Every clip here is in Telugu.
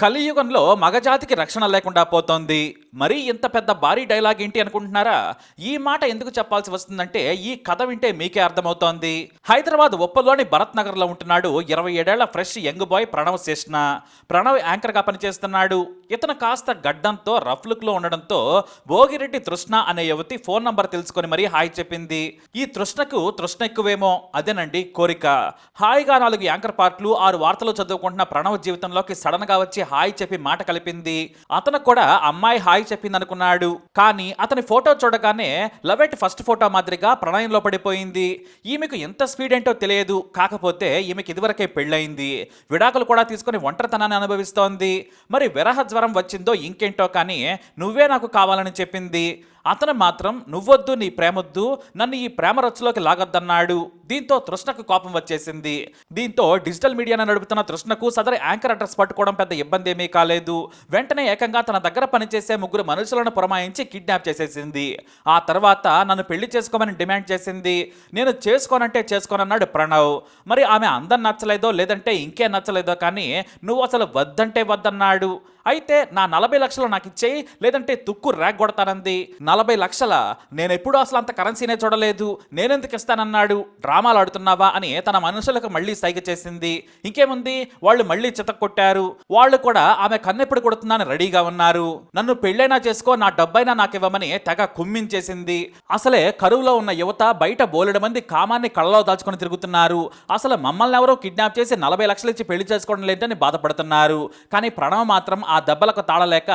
కలియుగంలో మగజాతికి రక్షణ లేకుండా పోతోంది. మరీ ఇంత పెద్ద భారీ డైలాగ్ ఏంటి అనుకుంటున్నారా? ఈ మాట ఎందుకు చెప్పాల్సి వస్తుందంటే ఈ కథ వింటే మీకే అర్థమవుతోంది. హైదరాబాద్ ఒప్పలోని భరత్ నగర్లో ఉంటున్నాడు ఇరవై ఏడేళ్ళ fresh young boy Pranav Seshna Pranav యాంకర్గా పనిచేస్తున్నాడు. ఇతను కాస్త గడ్డంతో రఫ్ లుక్లో ఉండడంతో భోగిరెడ్డి తృష్ణ అనే యువతి ఫోన్ నంబర్ తెలుసుకొని మరీ హాయ్ చెప్పింది. ఈ తృష్ణకు తృష్ణ ఎక్కువేమో అదేనండి కోరిక. హాయిగా నాలుగు యాంకర్ పార్ట్లు ఆరు వార్తలు చదువుకుంటున్న ప్రణవ్ జీవితంలోకి సడన్గా వచ్చి హాయ్ చెప్పి మాట కలిపింది. అతను కూడా అమ్మాయి హాయ్ చెప్పింది అనుకున్నాడు కానీ అతని ఫోటో చూడగానే లవ్ ఎట్ ఫస్ట్ ఫోటో మాదిరిగా ప్రణయంలో పడిపోయింది. ఈమెకు ఎంత స్పీడ్ ఏంటో తెలియదు. కాకపోతే ఈమెకి ఇదివరకే పెళ్ళయింది. విడాకులు కూడా తీసుకుని ఒంటరితనాన్ని అనుభవిస్తోంది. మరి విరహ జ్వరం వచ్చిందో ఇంకేంటో కానీ నువ్వే నాకు కావాలని చెప్పింది. అతను మాత్రం నువ్వొద్దు నీ ప్రేమొద్దు నన్ను ఈ ప్రేమ రచ్చులోకి లాగొద్దన్నాడు. దీంతో తృష్ణకు కోపం వచ్చేసింది. దీంతో డిజిటల్ మీడియాను నడుపుతున్న తృష్ణకు సదరు యాంకర్ అడ్రస్ పట్టుకోవడం పెద్ద ఇబ్బంది ఏమీ కాలేదు. వెంటనే ఏకంగా తన దగ్గర పనిచేసే ముగ్గురు మనుషులను పురమాయించి కిడ్నాప్ చేసేసింది. ఆ తర్వాత నన్ను పెళ్ళి చేసుకోమని డిమాండ్ చేసింది. నేను చేసుకోనంటే చేసుకోనన్నాడు ప్రణవ్. మరి ఆమె అందం నచ్చలేదో లేదంటే ఇంకే నచ్చలేదో కానీ నువ్వు అసలు వద్దంటే వద్దన్నాడు. అయితే నా నలభై లక్షలు నాకు ఇచ్చేయి లేదంటే తుక్కు ర్యాక్ కొడతానంది నలభై లక్షల నేను ఎప్పుడూ అసలు అంత కరెన్సీనే చూడలేదు. నేనెందుకు ఇస్తానన్నాడు? డ్రామాలు ఆడుతున్నావా అని తన మనుషులకు మళ్ళీ సైగ చేసింది. ఇంకేముంది? వాళ్ళు మళ్ళీ చితక్కొట్టారు వాళ్ళు కూడా ఆమె కన్నెప్పుడు కొడుతున్నాను రెడీగా ఉన్నారు. నన్ను పెళ్ళైనా చేసుకో నా డబ్బైనా నాకు ఇవ్వమని తెగ కుమ్మించేసింది. అసలే కరువులో ఉన్న యువత బయట బోలెడు మంది కామాన్ని కళ్ళలో దాచుకొని తిరుగుతున్నారు. అసలు మమ్మల్ని ఎవరో కిడ్నాప్ చేసి నలభై లక్షలు ఇచ్చి పెళ్ళి చేసుకోవడం లేదని బాధపడుతున్నారు. కానీ ప్రణవ్ మాత్రం ఆ దెబ్బలకు తాళలేక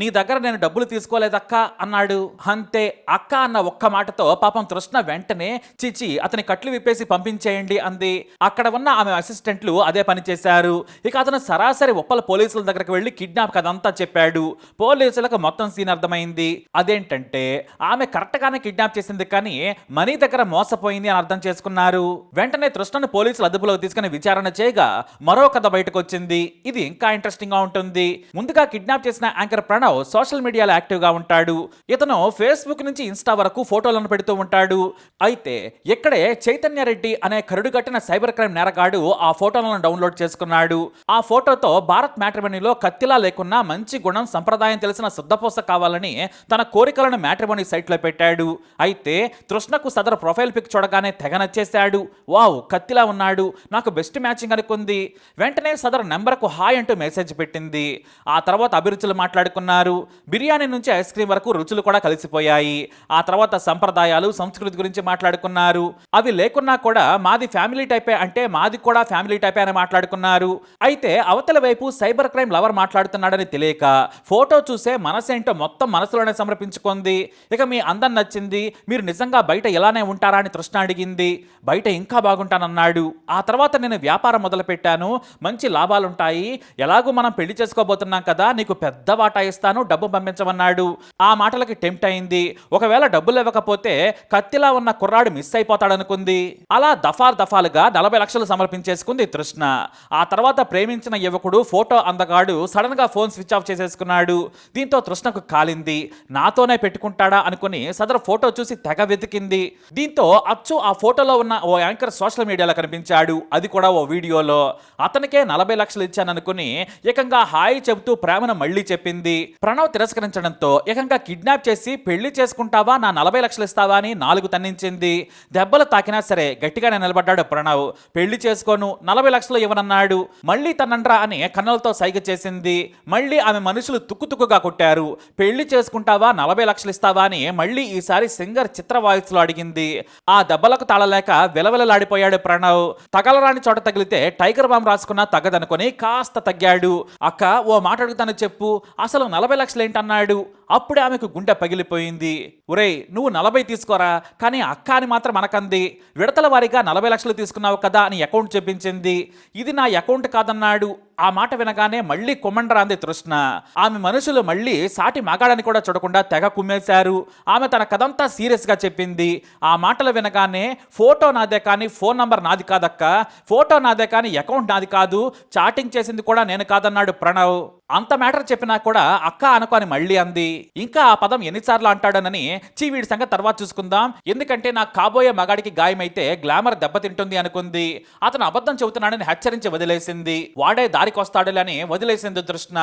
నీ దగ్గర నేను డబ్బులు తీసుకోలేదక్క అన్నాడు. అంతే అక్క అన్న ఒక్క మాటతో పాపం తృష్ణ వెంటనే చిచి అతని కట్లు విప్పేసి పంపించేయండి అంది. అక్కడ ఉన్న ఆమె అసిస్టెంట్లు అదే పని చేశారు. ఇక అతను సరాసరి ఉప్పల పోలీసుల దగ్గరకు వెళ్ళి కిడ్నాప్ కదంతా చెప్పాడు. పోలీసులకు మొత్తం సీన్ అర్థమైంది. అదేంటంటే ఆమె కరెక్ట్గానే కిడ్నాప్ చేసింది కానీ మనీ దగ్గర మోసపోయింది అని అర్థం చేసుకున్నారు. వెంటనే తృష్ణను పోలీసులు అదుపులోకి తీసుకుని విచారణ చేయగా మరో కథ బయటకు వచ్చింది ఇది ఇంకా ఇంట్రెస్టింగ్గా ఉంటుంది. ముందుగా కిడ్నాప్ చేసిన యాంకర్ ప్రణవ్ సోషల్ మీడియాలో యాక్టివ్గా ఉంటాడు. ఇతను ఫేస్బుక్ నుంచి ఇన్స్టా వరకు ఫోటోలను పెడుతూ ఉంటాడు. అయితే ఇక్కడే చైతన్య రెడ్డి అనే కరుడు కట్టిన సైబర్ క్రైమ్ నేరగాడు ఆ ఫోటోలను డౌన్లోడ్ చేసుకున్నాడు. ఆ ఫోటోతో భారత్ మ్యాట్రిమనీలో కత్తిలా లేకున్నా మంచి గుణం సంప్రదాయం తెలిసిన శుద్ధపూస కావాలని తన కోరికలను మ్యాట్రిమోనీ సైట్లో పెట్టాడు. అయితే తృష్ణకు సదరు ప్రొఫైల్ పిక్ చూడగానే తెగ నచ్చేశాడు. వావ్ కత్తిలా ఉన్నాడు. నాకు బెస్ట్ మ్యాచింగ్ అనుకుంది. వెంటనే సదరు నెంబర్కు హాయ్ అంటూ మెసేజ్ పెట్టింది. ఆ తర్వాత అభిరుచులు మాట్లాడుకున్నారు. బిర్యానీ నుంచి ఐస్ క్రీమ్ వరకు రుచులు కూడా కలిసిపోయాయి. ఆ తర్వాత సంప్రదాయాలు సంస్కృతి గురించి మాట్లాడుకున్నారు. అవి లేకున్నా కూడా మాది ఫ్యామిలీ టైపే అంటే మాది కూడా ఫ్యామిలీ టైపే అని మాట్లాడుకున్నారు. అయితే అవతల వైపు సైబర్ క్రైమ్ లవర్ మాట్లాడుతున్నాడని తెలియక ఫోటో చూసే మనసేంటో మొత్తం మనసులోనే సమర్పించుకుంది. ఇక మీ అందం నచ్చింది. మీరు నిజంగా బయట ఇలానే ఉంటారా అని తృష్ణ అడిగింది. బయట ఇంకా బాగుంటానన్నాడు. ఆ తర్వాత నేను వ్యాపారం మొదలు పెట్టాను మంచి లాభాలుంటాయి. ఎలాగూ మనం పెళ్ళి చేసుకోబోతున్నాం కదా నీకు పెద్ద వాటా ఇస్తాను డబ్బు పంపించమన్నాడు. ఆ మాటలకి టెంప్ట్ అయింది. ఒకవేళ డబ్బులు ఇవ్వకపోతే కత్తిలా ఉన్న కుర్రాడు మిస్ అయిపోతాడనుకుంది. అలా దఫార్ దఫాలుగా నలభై లక్షలు సమర్పించేసుకుంది తృష్ణ. ఆ తర్వాత ప్రేమించిన యువకుడు ఫోటో అందగాడు సడన్గా ఫోన్ స్విచ్ ఆఫ్ చేసేసుకున్నాడు. దీంతో తృష్ణకు కాలింది. నాతోనే పెట్టుకుంటాడా అనుకుని సదరు ఫోటో చూసి తెగ వెతికింది. దీంతో అచ్చు ఆ ఫోటోలో ఉన్న ఓ యాంకర్ సోషల్ మీడియాలో కనిపించాడు. అది కూడా ఓ వీడియోలో. అతనికే నలభై లక్షలు ఇచ్చాననుకుని ఏకంగా హాయ్ చెబుతూ ప్రేమను మళ్ళీ చెప్పింది. ప్రణవ్ తిరస్కరించడంతో ఏకంగా కిడ్నాప్ చేసి పెళ్ళి చేసుకుంటావా నా నలభై లక్షలు ఇస్తావా అని నాలుగు తన్నించింది. దెబ్బలు తాకినా సరే గట్టిగానే నిలబడ్డాడు ప్రణవ్. పెళ్ళి చేసుకోను నలభై లక్షలు ఇవ్వనన్నాడు. మళ్ళీ తనండ్రా అని కన్నులతో సైగ చేసింది. మళ్ళీ ఆమె మనుషులు తుక్కుతుక్కుగా కొట్టారు. పెళ్ళి చేసుకుంటావా నలభై లక్షలు ఇస్తావా అని మళ్ళీ ఈసారి సింగర్ చిత్ర వాయిస్లో అడిగింది. ఆ దెబ్బలకు తాళలేక విలవిలలాడిపోయాడు ప్రణవ్. తగలరాని చోట తగిలితే టైగర్ బామ్ రాసుకున్నా తగ్గదనుకొని కాస్త తగ్గాడు. అక్క ఓ మాట అడుగుతాను చెప్పు. అసలు నలభై లక్షలు ఏంటన్నాడు అప్పుడే ఆమెకు గుండె పగిలిపోయింది. ఒరే నువ్వు నలభై తీసుకోరా? కానీ అక్క అని మాత్రం మనకంది విడతల వారీగా నలభై లక్షలు తీసుకున్నావు కదా అని అకౌంట్ చెప్పించింది. ఇది నా అకౌంట్ కాదన్నాడు. ఆ మాట వినగానే మళ్ళీ కుమ్మండరాంది తృష్ణ. ఆమె మనుషులు మళ్ళీ సాటి మగాడని కూడా చూడకుండా తెగ కుమ్మేశారు. ఆమె తన కథంతా సీరియస్గా చెప్పింది. ఆ మాటలు వినగానే ఫోటో నాదే కానీ ఫోన్ నంబర్ నాది కాదక్క. ఫోటో నాదే కానీ అకౌంట్ నాది కాదు. చాటింగ్ చేసింది కూడా నేను కాదన్నాడు ప్రణవ్. అంత మ్యాటర్ చెప్పినా కూడా అక్క అనుకోని మళ్ళీ అంది. ఇంకా ఆ పదం ఎన్నిసార్లు అంటాడనని చీ వీడి సంగతి తర్వాత చూసుకుందాం. ఎందుకంటే నాకు కాబోయే మగాడికి గాయమైతే గ్లామర్ దెబ్బతింటుంది అనుకుంది. అతను అబద్ధం చెబుతున్నాడని హెచ్చరించి వదిలేసింది. వాడే దారికొస్తాడులే అని వదిలేసింది తృష్ణ.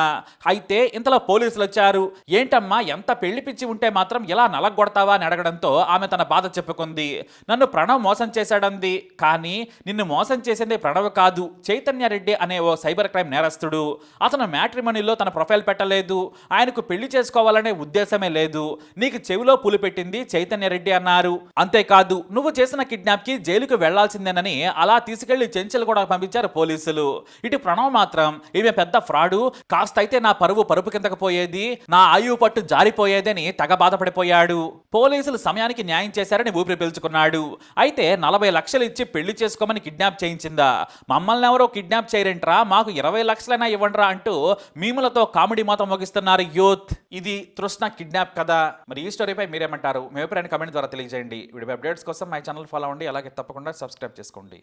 అయితే ఇంతలో పోలీసులు వచ్చారు ఏంటమ్మా ఎంత పెళ్ళి పిచ్చి ఉంటే మాత్రం ఇలా నలగొడతావా అని అడగడంతో ఆమె తన బాధ చెప్పుకుంది. నన్ను ప్రణవ్ మోసం చేశాడంది. కానీ నిన్ను మోసం చేసింది ప్రణవ్ కాదు చైతన్య రెడ్డి అనే ఓ సైబర్ క్రైమ్ నేరస్తుడు. అతను మ్యాట్రిమనీలో తన ప్రొఫైల్ పెట్టలేదు ఆయనకు పెళ్ళి చేసుకోవాలనే ఉద్దేశమే లేదు. నీకు చెవిలో పులి పెట్టింది చైతన్య రెడ్డి అన్నారు. అంతేకాదు నువ్వు చేసిన కిడ్నాప్కి జైలుకు వెళ్ళాల్సిందేనని అలా తీసుకెళ్ళి చెంచలు కూడా పంపించారు పోలీసులు. ఇటు ప్రణవ్ మాత్రం ఈమె పెద్ద ఫ్రాడు కాస్త అయితే నా పరువు పరుపు కిందకు పోయేది నా ఆయువు పట్టు జారిపోయేదని తెగ బాధపడిపోయాడు. పోలీసులు సమయానికి న్యాయం చేశారని ఊపిరి పీల్చుకున్నాడు. అయితే నలభై లక్షలు ఇచ్చి పెళ్ళి చేసుకోమని కిడ్నాప్ చేయించిందా? మమ్మల్ని ఎవరో కిడ్నాప్ చేయరంట్రా మాకు ఇరవై లక్షలైనా ఇవ్వండిరా అంటూ మీములతో కామెడీ మాత్రం ముగిస్తున్నారు. యూత్ ఇది తృష్ణ కిడ్నాప్ కదా మరి ఈ స్టోరీపై మీరేమంటారు? మీ అభిప్రాయాన్ని కమెంట్ ద్వారా తెలియజేయండి. వీడియో అప్డేట్స్ కోసం మై ఛానల్ ఫాలో అవ్వండి. అలాగే తప్పకుండా సబ్స్క్రైబ్ చేసుకోండి.